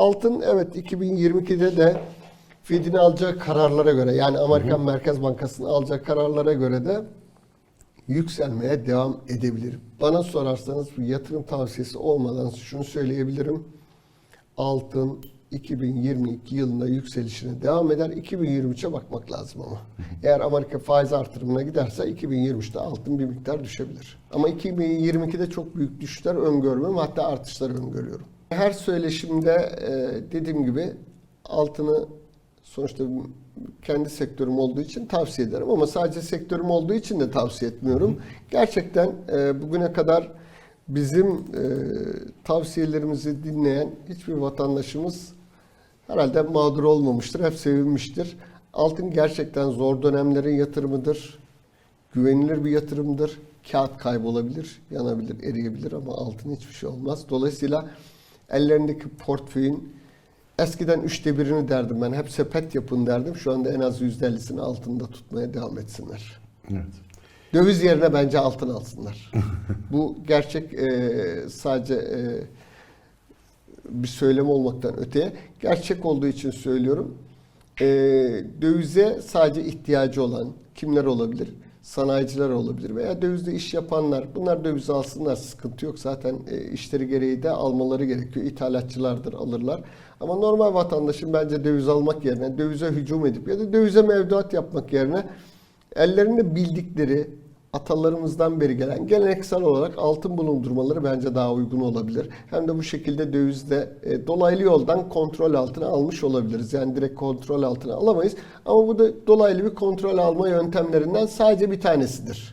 altın evet 2022'de de Fed'in alacağı kararlara göre yani Amerikan Merkez Bankası'nın alacağı kararlara göre de yükselmeye devam edebilir. Bana sorarsanız bu yatırım tavsiyesi olmadan şunu söyleyebilirim. Altın 2022 yılında yükselişine devam eder. 2023'e bakmak lazım ama. Eğer Amerika faiz artırımına giderse 2023'te altın bir miktar düşebilir. Ama 2022'de çok büyük düşüşler öngörmüyorum. Hatta artışlar öngörüyorum. Her söyleşimde e, dediğim gibi altını sonuçta kendi sektörüm olduğu için tavsiye ederim ama sadece sektörüm olduğu için de tavsiye etmiyorum. Gerçekten e, bugüne kadar bizim e, tavsiyelerimizi dinleyen hiçbir vatandaşımız herhalde mağdur olmamıştır, hep sevinmiştir. Altın gerçekten zor dönemlerin yatırımıdır. Güvenilir bir yatırımdır. Kağıt kaybolabilir, yanabilir, eriyebilir ama altın hiçbir şey olmaz. Dolayısıyla ellerindeki portföyün eskiden üçte birini derdim ben. Hep sepet yapın derdim. Şu anda en az yüzde ellisini altında tutmaya devam etsinler. Evet. Döviz yerine bence altın alsınlar. Bu gerçek e, sadece e, bir söylem olmaktan öteye gerçek olduğu için söylüyorum. E, dövize sadece ihtiyacı olan kimler olabilir? Sanayiciler olabilir veya dövizde iş yapanlar. Bunlar döviz alsınlar sıkıntı yok. Zaten e, işleri gereği de almaları gerekiyor. İthalatçılardır alırlar. Ama normal vatandaşın bence döviz almak yerine dövize hücum edip ya da dövize mevduat yapmak yerine ellerinde bildikleri atalarımızdan beri gelen geleneksel olarak altın bulundurmaları bence daha uygun olabilir. Hem de bu şekilde dövizde e, dolaylı yoldan kontrol altına almış olabiliriz. Yani direkt kontrol altına alamayız. Ama bu da dolaylı bir kontrol alma yöntemlerinden sadece bir tanesidir.